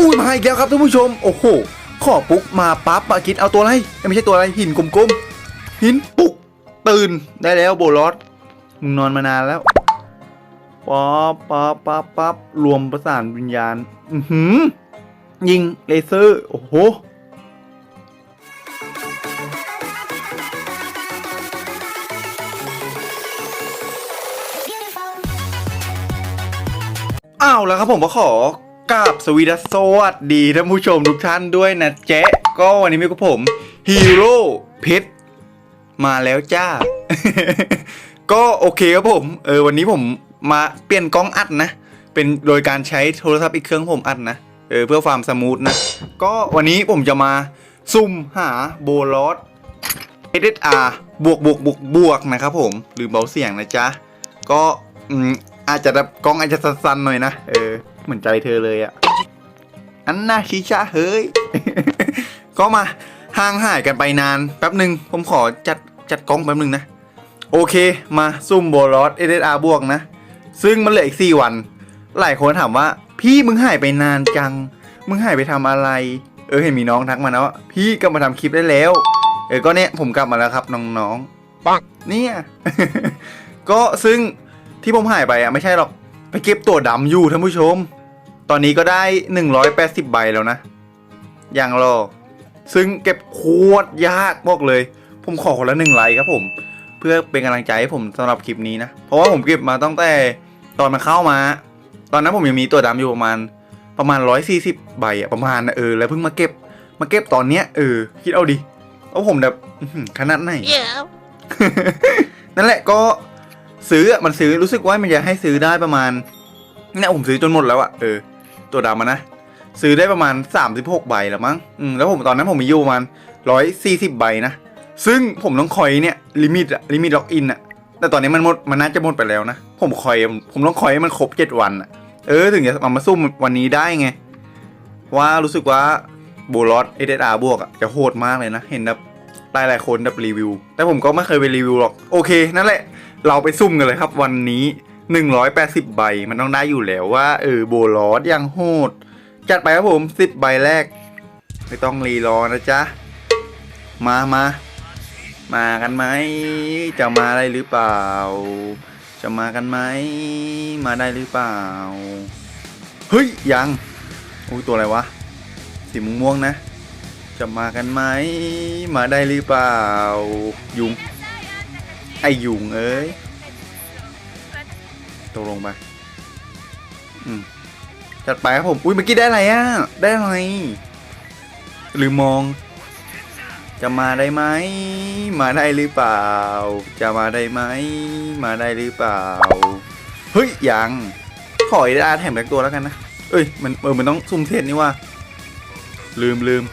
อุ้ยมาอีกแล้วครับท่านผู้ชม โอ้โหขอปุ๊กมาปั๊บมาคิดเอาตัวอะไรเอ้ยไม่ใช่ตัวอะไรหินกลมๆหินปุ๊กตื่นได้แล้วโบลอสมึงนอนมานานแล้วป๊อปป๊อปป๊อปป๊อปรวมประสานวิญญาณ อือหือยิงเลเซอร์ โอ้โหอ้าวแล้วครับผมก็ขอ กราบสวีดัสสวัสดีท่านผู้ชมทุกท่านด้วยนะเจ๊ก็วันนี้มีกับผมฮีโร่เพชรมาแล้วจ้า ก็โอเคครับผม เออวันนี้ผมมาเปลี่ยนกล้องอัดนะ เป็นโดยการใช้โทรศัพท์อีกเครื่องผมอัดนะ เออเพื่อความสมูทนะ ก็วันนี้ผมจะมาซุ่มหาโบลอส SSR บวกบวกบวกบวกนะครับผมหรือเบาเสียงนะจ๊ะ ก็อืมอาจจะแบบกล้องอาจจะสั่นๆหน่อยนะ เออ เหมือนใจเธอเลยอะอันน่าชิชาเฮ้ย ก็มาห่างหายกันไปนาน แป๊บหนึ่งผมขอจัดจัดกล้องแป๊บหนึ่งนะ โอเคมาซุ่มโบลอส SSR บวกนะ ซึ่งมันเหลืออีก4วัน หลายคนถามว่า พี่มึงหายไปนานจัง มึงหายไปทำอะไร เออเห็นมีน้องทักมานะว่าพี่กลับมาทำคลิปได้แล้ว เออก็เนี่ยผมกลับมาแล้วครับน้องๆปังเนี่ยก็ซึ่งที่ผมหายไปอะไม่ใช่หรอกไปเก็บตัวดำอยู่ท่านผู้ชม ตอนนี้ก็ได้ 180 ใบแล้วนะ อย่างรอ ซึ่งเก็บโคตรยากบอกเลย ผมขอคนละหนึ่งไลค์ครับผม เพื่อเป็นกำลังใจให้ผมสำหรับคลิปนี้นะ เพราะว่าผมเก็บมาตั้งแต่ตอนมันเข้ามา ตอนนั้นผมยังมีตัวดำอยู่ประมาณประมาณ 140 ใบอะประมาณนะเออ แล้วเพิ่งมาเก็บ มาเก็บตอนเนี้ยเออ คิดเอาดิว่าผมแบบอื้อหือขนาดไหน Yeah. นั่นแหละก็ซื้ออะมันซื้อรู้สึกว่ามันจะให้ซื้อได้ประมาณเนี่ยผมซื้อจนหมดแล้วอะเออ ตัวดำอะนะ ซื้อได้ประมาณ 36 ใบแล้วมั้งอืมแล้วผมตอนนั้นผมมีอยู่ประมาณ140 ใบนะ ซึ่งผมต้องคอยเนี่ยลิมิตอะลิมิตล็อกอินอะแต่ตอนนี้มันหมดมันน่าจะหมดไปแล้วนะ ผมคอยผมต้องคอยให้มันครบ 7 วันอะเออถึงจะเอามาซุ่มวันนี้ได้ไง ว่ารู้สึกว่าบูลอสเอเดอาบวกอะจะโหดมากเลยนะ เห็นแบบหลายหลายๆคนแบบรีวิว แต่ผมก็ไม่เคยไปรีวิวหรอก โอเค นั่นแหละ เราไปซุ่มกันเลยครับวันนี้ 180 ใบมันต้องได้อยู่แล้วว่า เออโบลอสยังโหด จัดไปครับผม 10 ใบแรก ไม่ต้องรีรอนะจ๊ะ มามามากันไหม จะมาได้หรือเปล่า จะมากันไหม มาได้หรือเปล่า เฮ้ย ยังอุ้ยตัวอะไรวะ สีม่วงนะ จะมากันไหม มาได้หรือเปล่า ยุง ไอยุงเอ้ย ตกลงไปอืมจัดไปครับผม อุ้ยเมื่อกี้ได้อะไรอะ ได้อะไรหรือมอง จะมาได้ไหม มาได้หรือเปล่า จะมาได้ไหม มาได้หรือเปล่า เฮ้ย ยัง ขอไอ้ดาแถมแบกตัวแล้วกันนะ เอ้ย มันเออ มันต้องซุ่มเทสนี่ว่า ลืมลืม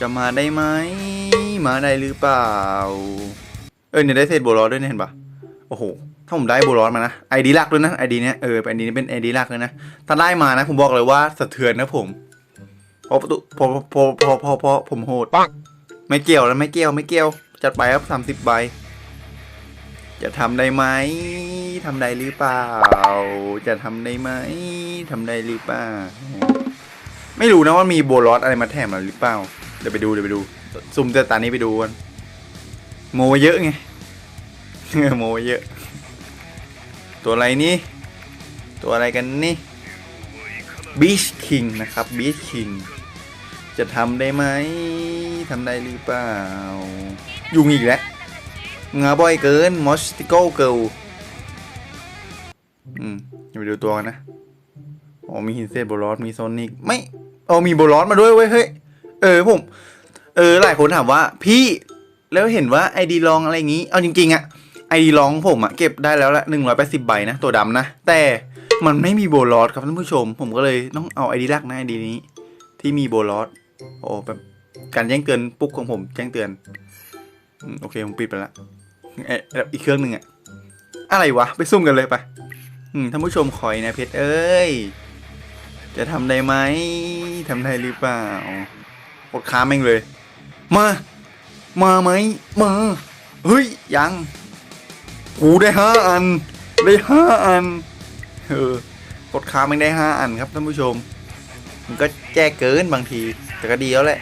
จะมาได้ไหม มาได้หรือเปล่า เออเนี่ยได้เศษโบลอด้วยเนี่ยเห็นปะโอ้โห ถ้าผมได้โบลอสมานะไอดีหลักด้วยนะไอดีเนี้ยเออไอดีนี้เป็นไอดีหลักเลยนะถ้าได้มานะ ผมบอกเลยว่าสะเทือนนะผมเพอประตูพอพอพอพอพอผมโหดปังไม่เกี่ยวแล้วไม่เกี่ยวไม่เกี่ยว จัดไปครับสามสิบใบ จะทำได้ไหมทำได้หรือเปล่า จะทำได้ไหมทำได้หรือเปล่า ไม่รู้นะว่ามีโบลอสอะไรมาแถมมาหรือเปล่าเดี๋ยวไปดูเดี๋ยวไปดูซุ่มแต่ตานี้ไปดูกันโมเยอะไงโมเยอะ ตัวอะไรนี่ ตัวอะไรกันนี่บีชคิงนะครับบีชคิงจะทำได้ไหมทำได้หรือเปล่า ยุงอีกแล้วงาบ่อยเกินมอสติโกเกิลอืมอไปดูตัวกันนะอ๋อมีหินเศษโบลอสมีโซนิกไม่อ๋อมีโบลอสมาด้วยเว้ยเฮ้ยเออผม เออหลายคนถามว่า พี่แล้วเห็นว่าไอดีลองอะไรอย่างงี้ เอาจริงๆอะ ไอดีลองผมอะเก็บได้แล้วละหนึ่งร้อยแปดสิบใบนะ ตัวดำนะ แต่มันไม่มีโบลอสครับท่านผู้ชม ผมก็เลยต้องเอาไอดีแรกนะไอดีนี้ ที่มีโบลอสโอ้แบบการแจ้งเตือนปุ๊กของผมแจ้งเตือนโอเคผมปิดไปละเอ๊ะแล้วอีกเครื่องหนึ่งอะอะไรวะ ไปซุ่มกันเลยไปท่านผู้ชมคอยนะเพชรเอ้ย จะทำได้ไหมทำได้หรือเปล่ากดค้าแม่งเลย มา มาไหมมา เฮ้ย ยัง กูได้ห้าอัน ได้ห้าอัน เออ กดค้างมันได้ห้าอันครับท่านผู้ชม มันก็แจ้เกินบางที แต่ก็ดีแล้วแหละ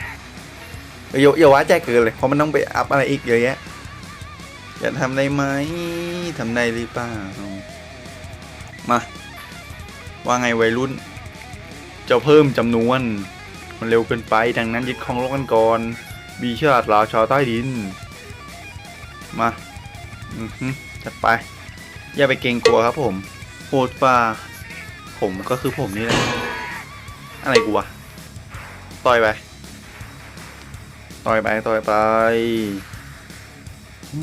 อย่าอย่าว่าแจ้เกินเลย เพราะมันต้องไปอัพอะไรอีกเยอะแยะจะทำได้ไหมทำได้หรือเปล่า มา ว่าไงวัยรุ่น จะเพิ่มจำนวน มันเร็วเกินไป ดังนั้นยึดของโลกกันก่อน บีชาติลาวชาวใต้ดิน มา อือฮึ จัดไป อย่าไปเกรงกลัวครับผมโหดป่าผมก็คือผมนี่แหละ อะไรกูวะต่อยไป ต่อยไป ต่อยไป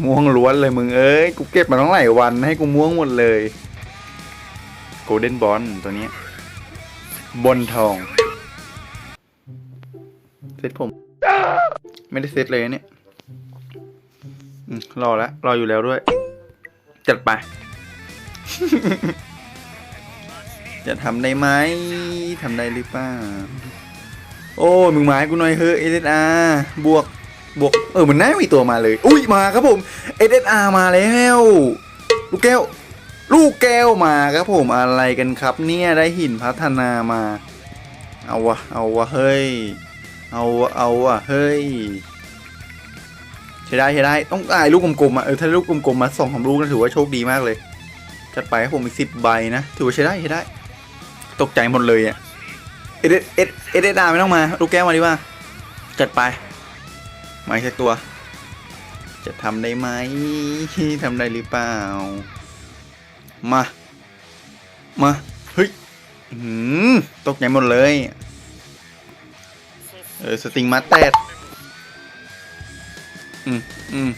ม่วงล้วนเลยมึงเอ้ย กูเก็บมาตั้งหลายวันให้กูม่วงหมดเลยโกลเด้นบอลตัวนี้ บนทองเซตผม ไม่ได้เซตเลยเนี่ยรอแล้วรออยู่แล้วด้วย จัดไป จะทำได้ไหมทำได้หรือเปล่า โอ้มึงมาให้กูหน่อยเฮ้ยเอสอาบวก บวก เออ มันน่ามีตัวมาเลย อุ้ย มาครับผมเอสอามาแล้ว ลูกแก้ว ลูกแก้วมาครับผม อะไรกันครับ เนี่ย ได้หินพัฒนามา เอาวะ เอาวะ เฮ้ย เอาวะ เอาวะ เฮ้ย ใช้ได้ใช้ได้ต้องอายลูกกลมๆอะเออถ้าลูกกลมๆมาสองสามลูกนะถือว่าโชคดีมากเลย จัดไปครับผมอีกสิบใบนะ ถือว่าใช้ได้ใช้ได้ ตกใจหมดเลยอะเอเดเอเอเดดาไม่ต้องมา ลูกแก้วมาดีกว่าจัดไปมาอีกตัว จะทำได้ไหมทำได้หรือเปล่า มา มา เฮ้ยตกใจหมดเลย เออ สติงมาแตด ม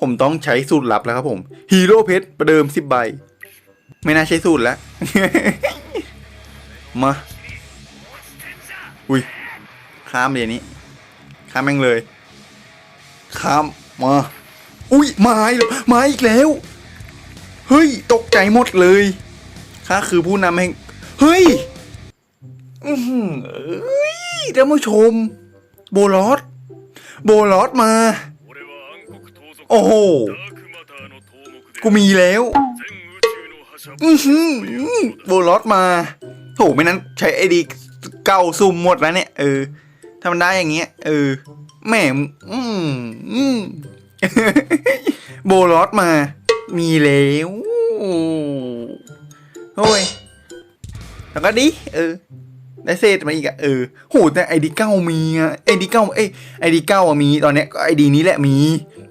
ผมต้องใช้สูตรลับแล้วครับผม ฮีโร่เพชรประเดิมสิบใบ ไม่น่าใช้สูตรแล้ว มา อุ้ย ข้ามเลยนี้ ข้ามแม่งเลย ข้าม มา อุ้ยมาแล้วมาอีกแล้ว เฮ้ย ตกใจหมดเลยข้าคือผู้นำแห่ง เฮ้ย อือเอ้ยท่านผู้ชม โบลอสโบลอสมา โอ้โห กูมีแล้ว อือหือโบลอสมาโถไม่นั้นใช้ไอดีเก่าซุ่มหมดแล้วเนี่ย เออทำได้อย่างเงี้ย เออ แหมอืมอืมโบลอสมา มีแล้วโอ้ยแล้วก็ดิ เออ ได้เศษมาอีกอะเออโหแต่ไอดีเก้ามีอะไอดีเก้าเอ้ไอดีเก้ามีตอนเนี้ยก็ไอดีนี้แหละมี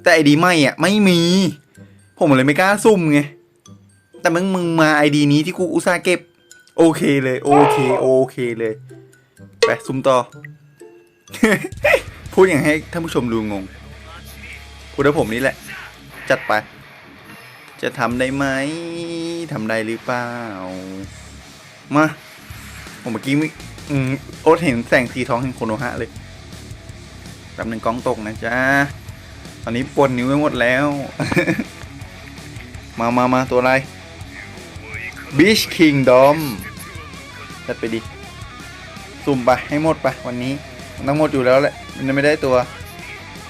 แต่ไอดีไม่อะไม่มี ผมเลยไม่กล้าซุ่มไง แต่มึงมึงมาไอดีนี้ที่กูอุตส่าห์เก็บ โอเคเลยโอเคโอเคเลยไปซุ่มต่อ พูดอย่างให้ท่านผู้ชมดูงงพูดแล้วผมนี่แหละ จัดไป จะทำได้ไหมทำได้หรือเปล่ามา ผมเมื่อกี้มิอืมโอ๊ตเห็นแสงสีทองแห่งโคโนฮะเลยแป๊บหนึ่งกล้องตกนะจ๊ะ ตอนนี้ปวดนิ้วไปหมดแล้ว มามามาตัวอะไร Beach Kingdom จัดไปดิ สุ่มไป ให้หมดไป วันนี้ต้องหมดอยู่แล้วแหละ มันไม่ได้ตัว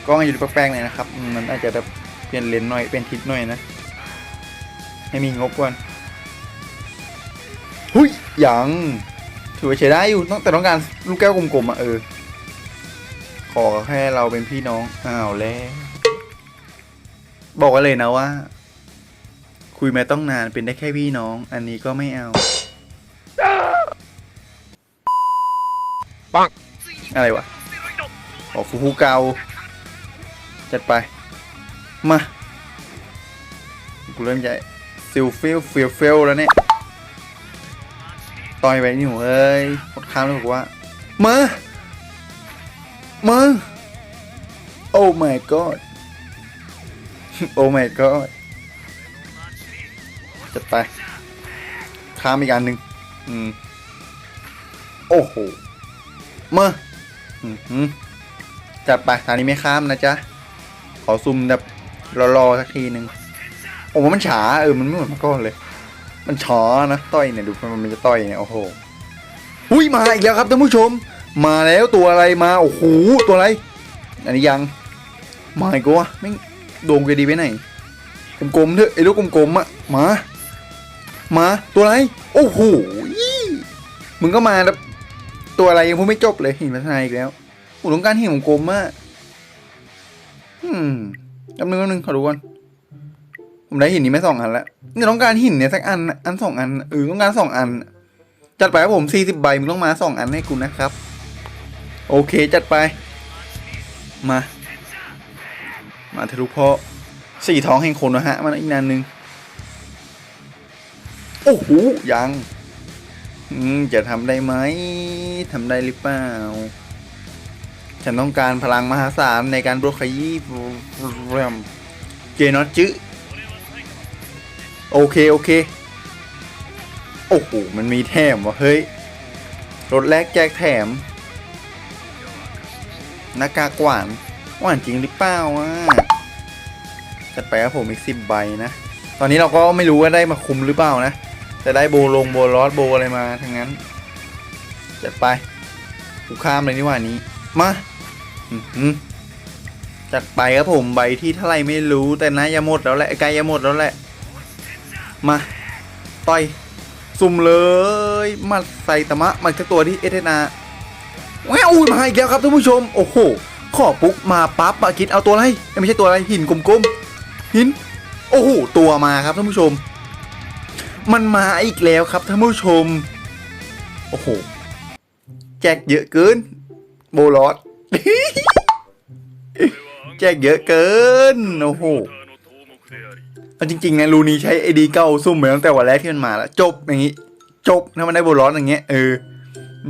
กล้องอยู่แปลกๆหน่อยนะครับมมันอาจจะแบบเปลี่ยนเลนส์หน่อย เป็นทิศหน่อยนะ ให้มีงบก่อน หุยยัง ถือว่าใช้ได้อยู่ต้องแต่ต้องการลูกแก้วกลมๆอะเออ ขอแค่เราเป็นพี่น้องอ้าวแล้วบอกไว้เลยนะว่า คุยมาต้องนานเป็นได้แค่พี่น้อง อันนี้ก็ไม่เอาปังอะไรวะออกฟูฟูเกาจัดไป มากูเริ่มใหญ่ซิลฟิลฟิลฟิลแล้วเนี่ย ต่อยไปนี่หนูเอ้ยกดค้างแล้วบอกว่ามามาโอ้ my god โอ้ my god จัดไปค้ามอีกอันหนึ่งอืมโอ้โหมาอือหือจัดไปทางนี้ไม่ข้ามนะจ๊ะ ขอซุ่มแบบรอๆสักทีหนึ่งโอ้โหมันช้าเออ มันไม่เหมือนมื่อก่อนเลย มันช้านะต่อยเนี่ยดูมันจะต่อยเนี่ยโอ้โหอุ้ยมาอีกแล้วครับท่านผู้ชม มาแล้วตัวอะไรมาโอ้โหตัวอะไร อันนี้ยังมาอีกวะไม่โด่งจะดีไปไหนกลมๆเถอะไอ้ลูกกลมๆอะมามาตัวอะไร โอ้โหมึงก็มาแล้วตัวอะไรยังพูดไม่จบเลยหินพัฒนาอีกแล้วผมต้งการหินของกลมมากอืมแป๊บนึงแป๊บนึงขอดูก่อน ผมได้หินนี้ไม่สองอันแล้วเนี่ยต้องการหินเนี่ยสักอันอันสองอันเออต้องการสองอัน จัดไปครับผมสี่สิบใบมึงต้องมาสองอันให้กูนะครับ โอเคจัดไป มา มาทะลุเพาะสี่ท้องแห่งคนนะฮะมันอีกนานนึงโอ้โหยังจะทำได้ไหมทำได้หรือเปล่า ฉันต้องการพลังมหาศาลในการบล็อกขยี้แรมเจนอตจื้อ โอเค โอเค โอ้โห มันมีแถมวะเฮ้ย รถแรกแจกแถมหน้ากากหวาน หวานจริงหรือเปล่าวะจัดไปครับผมอีกสิบใบนะ ตอนนี้เราก็ไม่รู้ว่าได้มาคุมหรือเปล่านะ แต่ได้โบลงโบลอสโบอะไรมาทั้งนั้น จัดไปกูข้ามเลยนี่ว่านี้ มาอื้อหือจัดไปครับผมใบที่เท่าไรไม่รู้แต่นะอยาหมดแล้วแหละใกล้จะหมดแล้วแหละ มาต่อยสุ่มเลยมาใส่ตะมะมันคือตัวที่เอเทนาแววอุ้ยมาอีกแล้วครับท่านผู้ชม โอ้โหขอปุ๊บมาปั๊บมาคิดเอาตัวอะไรไม่ใช่ตัวอะไรหินกลมๆหิน โอ้โหตัวมาครับท่านผู้ชม มันมาอีกแล้วครับท่านผู้ชม โอ้โหแจกเยอะเกิน โบลอดแจกเยอะเกิน โอ้โห แต่จริงๆนะรูนี้ใช้ไอดีเก้าซุ่มเหมือนตั้งแต่วันแรกที่มันมาแล้วจบอย่างนี้จบถ้ามันได้โบลอนอย่างเงี้ยเออ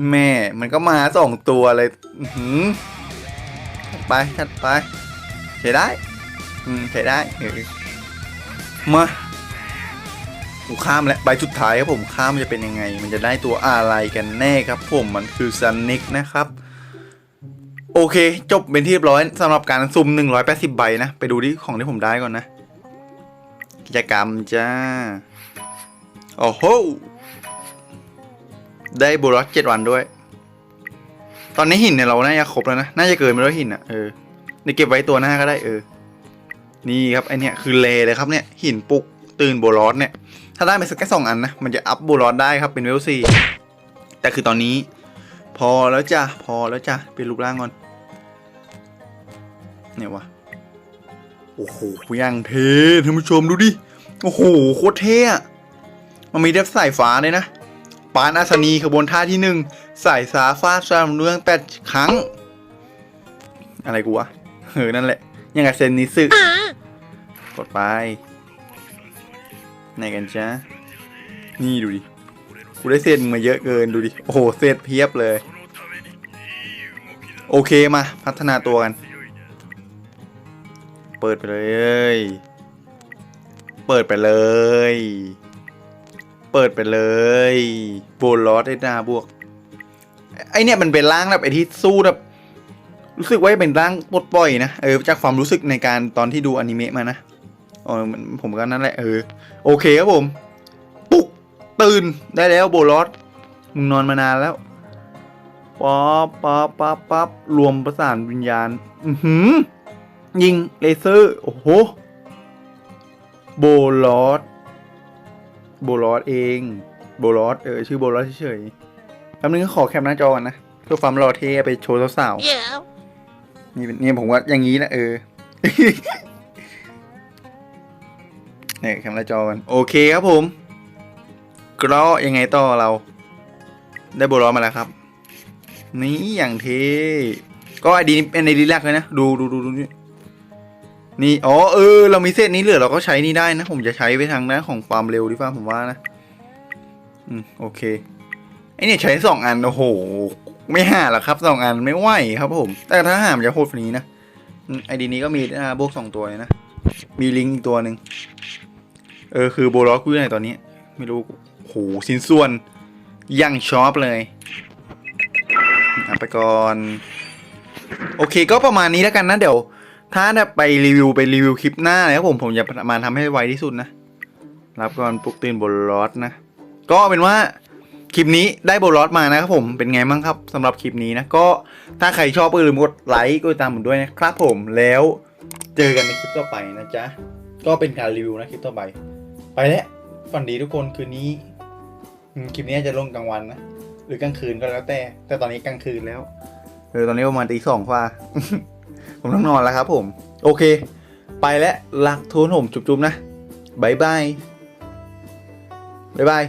แม่มันก็มาสองตัวเลยหืมไปชัดไปใช้ได้ อืมใช้ได้เออมาูข้ามแล้วใบสุดท้ายครับผมข้ามจะเป็นยังไง มันจะได้ตัวอะไรกันแน่ครับผมมันคือซันนิกนะครับ โอเค จบเป็นที่เรียบร้อยสำหรับการซุ่ม180 ใบนะ ไปดูที่ของที่ผมได้ก่อนนะ กิจกรรมจ้า โอ้โห ได้โบรัสเจ็ดวันด้วย ตอนนี้หินเนี่ยเราน่าจะครบแล้วนะ น่าจะเกินไปแล้วหินอะ เออ นี่เก็บไว้ตัวหน้าก็ได้เออ นี่ครับไอเนี้ยคือเลเลยครับเนี่ย หินปุกตื่นโบรัสเนี่ย ถ้าได้ไปสักแค่สองอันนะ มันจะอัพโบรัสได้ครับเป็นเวลสี่แต่คือตอนนี้ พอแล้วจ้ะ พอแล้วจ้ะเป็นรูปร่างก่อนเนี่ยวะ โอ้โหยังเท่ท่านผู้ชมดูดิ โอ้โห โคตรเท่อะมันมีเด็บสายฟ้าเลยนะ ปานอาสนีขบวนท่าที่หนึ่งสายสาฟาดสามเรื่องแปดครั้ง อะไรกูวะเออนั่นแหละ ยังไงเซนนิสึกดไปไหนกันจ้านี่ดูดิ กูได้เศษมาเยอะเกินดูดิ โอ้โหเศษเพียบเลย โอเคมา พัฒนาตัวกัน เปิดไปเลย เปิดไปเลย เปิดไปเลยโบลอสได้นาบวก ไอเนี่ยมันเป็นร่างแบบไอที่สู้แบบรู้สึกว่าเป็นร่างปลดปล่อยนะเออจากความรู้สึกในการตอนที่ดูอนิเมะมานะอ๋อมันผมก็นั่นแหละเออโอเคครับผมปลุกตื่นได้แล้วโบลอสมึงนอนมานานแล้วป๊อปป๊อปป๊อปป๊อปรวมประสานวิญญาณ อือหือ ยิงเลเซอร์ โอ้โห โบลอสโบลอสเอง โบลอสเออ ชื่อโบลอสเฉยๆแป๊บนึงก็ขอแคปหน้าจอกันนะ เพื่อความรอเท่ไปโชว์สาวๆนี่เป็นนี่ผมว่าอย่างนี้แหละเออเนี่ยแคปหน้าจอกันโอเคครับผมก็ยังไงต่อเรา ได้โบลอสมาแล้วครับ นี่อย่างเท่ก็ไอดีนี้เป็นไอดีแรกเลยนะ ดูดูดูดูนี่ นี่อ๋อเออเรามีเศษนี้เหลือเราก็ใช้นี่ได้นะ ผมจะใช้ไปทางด้านของความเร็วดีกว่าผมว่านะ อืมโอเคไอเนี่ยใช้สองอันโอ้โห ไม่ห่าหรอกครับสองอันไม่ไหวครับผม แต่ถ้าห่ามจะโคตรนี้นะไอดีนี้ก็มีอ่าบวกสองตัวเลยนะ มีลิงก์อีกตัวหนึ่งเออคือโบล็อกกูอยู่ไหนตอนนี้ ไม่รู้โอ้โหสินส่วนยังชอบเลยเอาไปก่อน โอเคก็ประมาณนี้แล้วกันนะเดี๋ยว ถ้าจะไปรีวิวไปรีวิวคลิปหน้านะครับผมผมจะประมาณทำให้ไวที่สุดนะ รับก่อนปลุกตื่นบนรถนะ ก็เป็นว่าคลิปนี้ได้โบลอสมานะครับผมเป็นไงบ้างครับสำหรับคลิปนี้นะก็ถ้าใครชอบก็อย่าลืมกดไลค์กดติดตามผมด้วยนะครับผมแล้วเจอกันในคลิปต่อไปนะจ๊ะก็เป็นการรีวิวนะคลิปต่อไป ไปแล้วฝันดีทุกคนคืนนี้คลิปนี้จะลงกลางวันนะหรือกลางคืนก็แล้วแต่ แต่ตอนนี้กลางคืนแล้วเออตอนนี้ประมาณตีสองกว่า ผมต้องนอนแล้วครับผม โอเค ไปแล้วรักโทนผมจุ๊บๆนะบายบายบายบาย